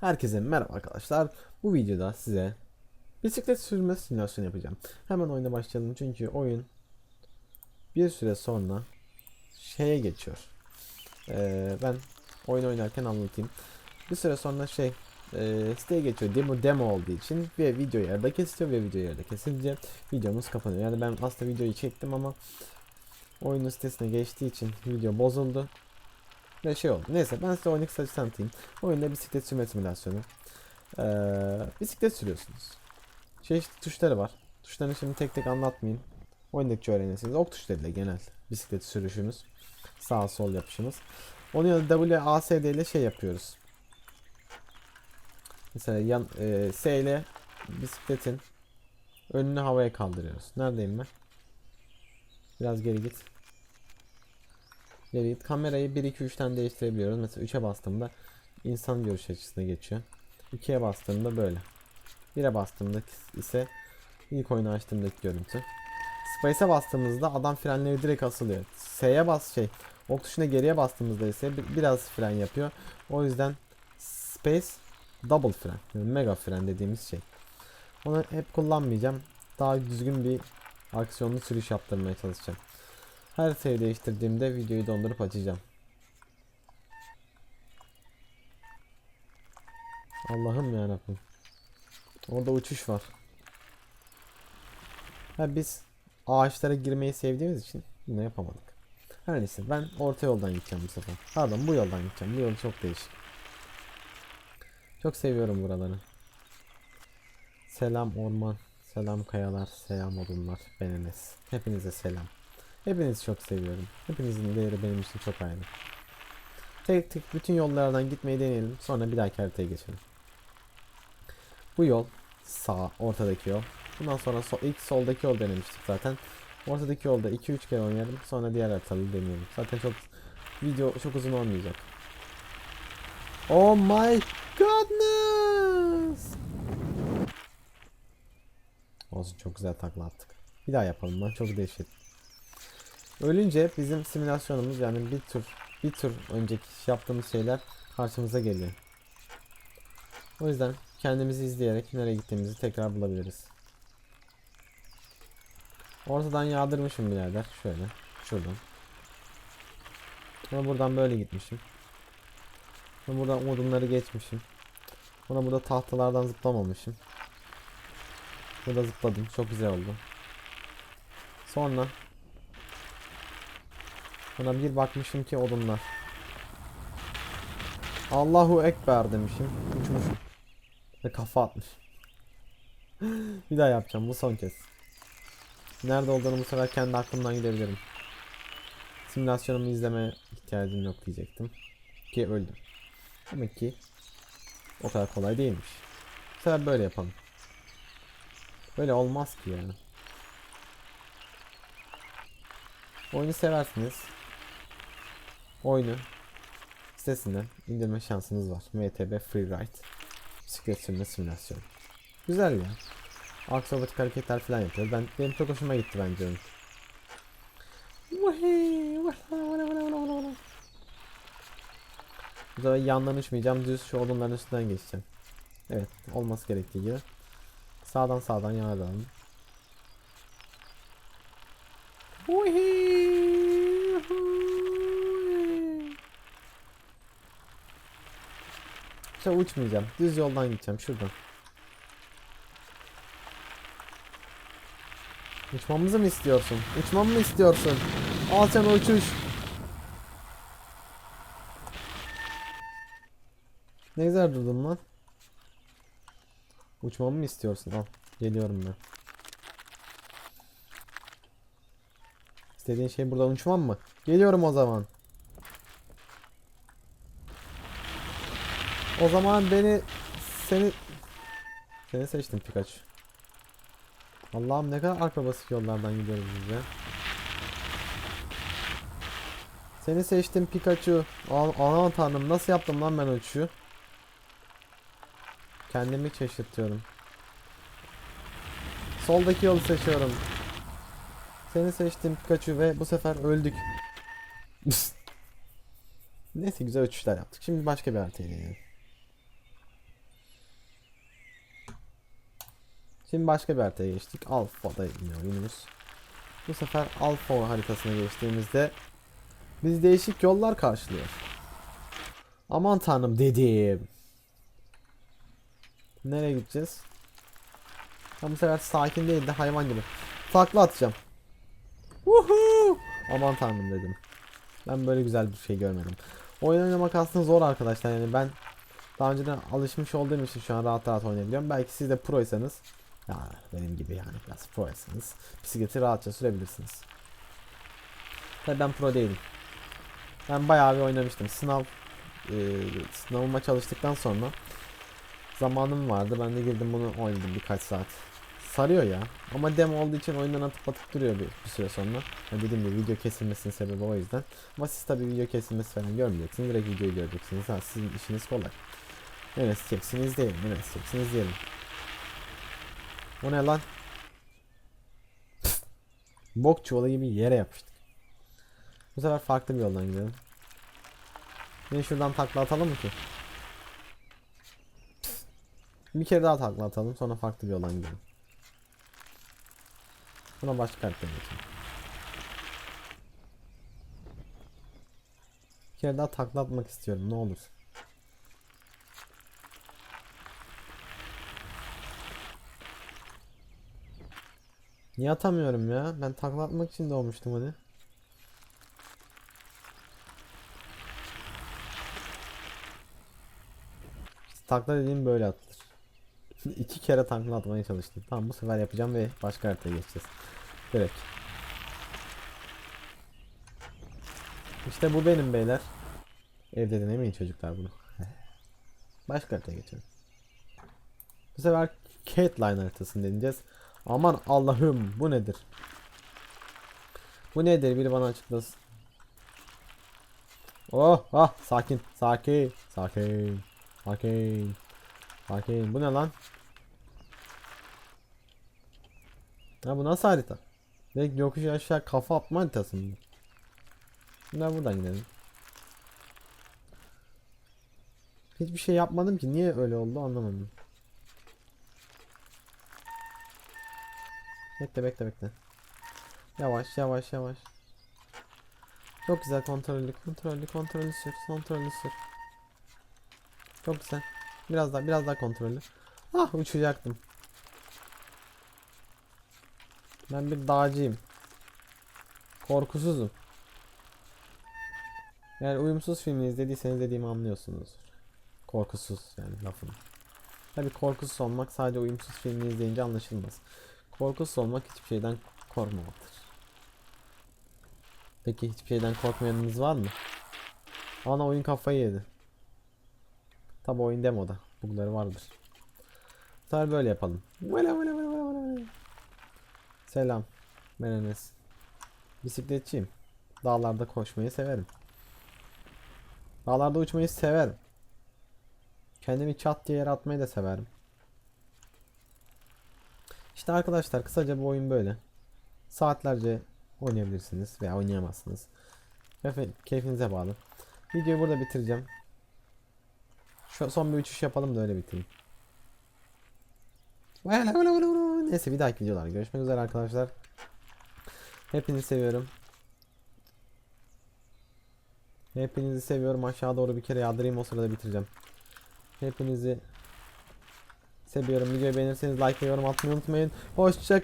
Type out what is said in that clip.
Herkese merhaba arkadaşlar. Bu videoda size bisiklet sürme simülasyonu yapacağım. Hemen oyuna başlayalım çünkü oyun bir süre sonra şeye geçiyor. Ee, ben oyun oynarken anlatayım. Bir süre sonra şey e, siteye geçiyor. Demo demo olduğu için ve video yarıda kesiliyor ve video yarıda kesilince videomuz kapanıyor. Yani ben aslında videoyu çektim ama oyunun sitesine geçtiği için video bozuldu. Ve şey oldu. Neyse ben size oyunu kısaca tanıtayım. Oyunda bisiklet sürme simülasyonu. Ee, bisiklet sürüyorsunuz. Çeşitli tuşları var. Tuşlarını şimdi tek tek anlatmayayım. Oyundaki öğrenirsiniz. Ok tuşlarıyla genel bisiklet sürüşümüz. Sağ sol yapışımız. Onun yanında WASD ile şey yapıyoruz. Mesela yan, e, S ile bisikletin önünü havaya kaldırıyoruz. Neredeyim ben? Biraz geri git. Geri. Kamerayı 1 2 3'ten değiştirebiliyoruz. Mesela 3'e bastığımda insan görüş açısına geçiyor. 2'ye bastığımda böyle. 1'e bastığımda ise ilk oyunu açtığımdaki görüntü. Space'e bastığımızda adam frenleri direkt asılıyor. S'ye bas şey. Ok tuşuna geriye bastığımızda ise bi- biraz fren yapıyor. O yüzden Space double fren. Yani mega fren dediğimiz şey. Onu hep kullanmayacağım. Daha düzgün bir aksiyonlu sürüş yaptırmaya çalışacağım. Her şeyi değiştirdiğimde videoyu dondurup açacağım. Allah'ım yarabbim. Orada uçuş var. Ha biz ağaçlara girmeyi sevdiğimiz için bunu yapamadık. Her neyse ben orta yoldan gideceğim bu sefer. Pardon bu yoldan gideceğim. Bu yol çok değişik. Çok seviyorum buraları. Selam orman, selam kayalar, selam odunlar, ben. Hepinize selam. Hepinizi çok seviyorum. Hepinizin değeri benim için çok ayrı. Tek tek bütün yollardan gitmeyi deneyelim. Sonra bir dahaki haritaya geçelim. Bu yol sağ ortadaki yol. Bundan sonra sol, ilk soldaki yol denemiştik zaten. Ortadaki yolda 2-3 kere oynayalım. Sonra diğer haritaları deneyelim. Zaten çok video çok uzun olmayacak. Oh my goodness. Olsun çok güzel takla attık. Bir daha yapalım lan çok değişik. Ölünce bizim simülasyonumuz yani bir tur bir tur önceki yaptığımız şeyler karşımıza geliyor. O yüzden kendimizi izleyerek nereye gittiğimizi tekrar bulabiliriz. Ortadan yağdırmışım birader. Şöyle. Şuradan. Ama buradan böyle gitmişim. Ben buradan odunları geçmişim. Sonra burada tahtalardan zıplamamışım. Burada zıpladım. Çok güzel oldu. Sonra Sonra bir bakmışım ki odunlar. Allahu Ekber demişim. Uçmuşum. Ve kafa atmış. bir daha yapacağım bu son kez. Nerede olduğunu bu sefer kendi aklımdan gidebilirim. Simülasyonumu izlemeye ihtiyacım yok diyecektim. Ki öldüm. Demek ki o kadar kolay değilmiş. Bu sefer böyle yapalım. Böyle olmaz ki yani. Oyunu seversiniz. Oyunu sitesinden indirme şansınız var. MTB Freeride bisiklet sürme simülasyonu. Güzel ya. Akrobatik hareketler falan yapıyor. Ben benim çok hoşuma gitti bence oyun. Bu sefer yandan uçmayacağım. Düz şu odunların üstünden geçeceğim. Evet. Olması gerektiği gibi. Sağdan sağdan yana alalım. İşte uçmayacağım. Düz yoldan gideceğim şuradan. Uçmamızı mı istiyorsun? Uçmamı mı istiyorsun? Al sen uçuş. Ne güzel durdun lan. Uçmamı mı istiyorsun? Al. Geliyorum ben. İstediğin şey buradan uçmam mı? Geliyorum o zaman. O zaman beni seni seni seçtim Pikachu. Allah'ım ne kadar akrobasik yollardan gidiyoruz biz ya. Seni seçtim Pikachu. Aman tanrım nasıl yaptım lan ben uçuşu? Kendimi şaşırtıyorum. Soldaki yolu seçiyorum. Seni seçtim Pikachu ve bu sefer öldük. Neyse güzel uçuşlar yaptık. Şimdi başka bir haritaya deneyelim. Şimdi başka bir haritaya geçtik. Alfa'da yine oyunumuz. Bu sefer Alfa haritasına geçtiğimizde biz değişik yollar karşılıyor. Aman tanrım dedim. Nereye gideceğiz? Ben bu sefer sakin değil de hayvan gibi. Takla atacağım. Woohoo! Aman tanrım dedim. Ben böyle güzel bir şey görmedim. Oyun oynamak aslında zor arkadaşlar yani ben daha önceden alışmış olduğum için şu an rahat rahat oynayabiliyorum. Belki siz de proysanız ya benim gibi yani biraz proysanız bisikleti rahatça sürebilirsiniz. Tabii ben pro değilim. Ben bayağı bir oynamıştım. Sınav e, sınavıma çalıştıktan sonra zamanım vardı. Ben de girdim bunu oynadım birkaç saat. Sarıyor ya. Ama demo olduğu için oyundan atıp atıp duruyor bir, bir süre sonra. Ya dediğim gibi video kesilmesinin sebebi o yüzden. Ama siz tabi video kesilmesi falan görmeyeceksiniz. Direkt videoyu göreceksiniz. Ha, sizin işiniz kolay. Ne isteyeceksiniz diyelim. Ne isteyeceksiniz diyelim. O ne lan? Bok çuvalı gibi yere yapıştık. Bu sefer farklı bir yoldan gidelim. Yine şuradan takla atalım mı ki? Bir kere daha takla atalım sonra farklı bir yoldan gidelim. Buna başka harita geçelim. Bir kere daha takla atmak istiyorum ne olur. Niye atamıyorum ya? Ben takla atmak için doğmuştum hadi. Takla dediğim böyle atılır. İki kere takla atmaya çalıştım. Tamam bu sefer yapacağım ve başka haritaya geçeceğiz. Direkt. İşte bu benim beyler. Evde denemeyin çocuklar bunu. Başka haritaya geçelim. Bu sefer Catelyn haritasını deneyeceğiz. Aman Allah'ım bu nedir? Bu nedir? Biri bana açıklasın. Oh ah sakin sakin sakin sakin sakin bu ne lan? Ya bu nasıl harita? Direkt yokuş aşağı kafa atma haritası mı? Şimdi buradan gidelim. Hiçbir şey yapmadım ki niye öyle oldu anlamadım. Bekle bekle bekle. Yavaş yavaş yavaş. Çok güzel kontrollü kontrollü kontrollü sür kontrollü sür. Çok güzel. Biraz daha biraz daha kontrollü. Ah uçacaktım. Ben bir dağcıyım. Korkusuzum. Yani uyumsuz filmi izlediyseniz dediğimi anlıyorsunuz. Korkusuz yani lafım. Tabi korkusuz olmak sadece uyumsuz filmi izleyince anlaşılmaz. Korkusuz olmak hiçbir şeyden korkmamaktır. Peki hiçbir şeyden korkmayanınız var mı? Ana oyun kafayı yedi. Tabi oyun demoda. Bugları vardır. Tabi böyle yapalım. Vele. Selam. Ben Enes. Bisikletçiyim. Dağlarda koşmayı severim. Dağlarda uçmayı severim. Kendimi çat diye yere atmayı da severim. İşte arkadaşlar kısaca bu oyun böyle. Saatlerce oynayabilirsiniz veya oynayamazsınız. Keyfinize bağlı. Videoyu burada bitireceğim. Şu son bir uçuş yapalım da öyle bitireyim. Neyse bir dahaki videolarda görüşmek üzere arkadaşlar. Hepinizi seviyorum. Hepinizi seviyorum. Aşağı doğru bir kere yağdırayım o sırada bitireceğim. Hepinizi seviyorum. Videoyu beğenirseniz like ve yorum atmayı unutmayın. Hoşçakalın.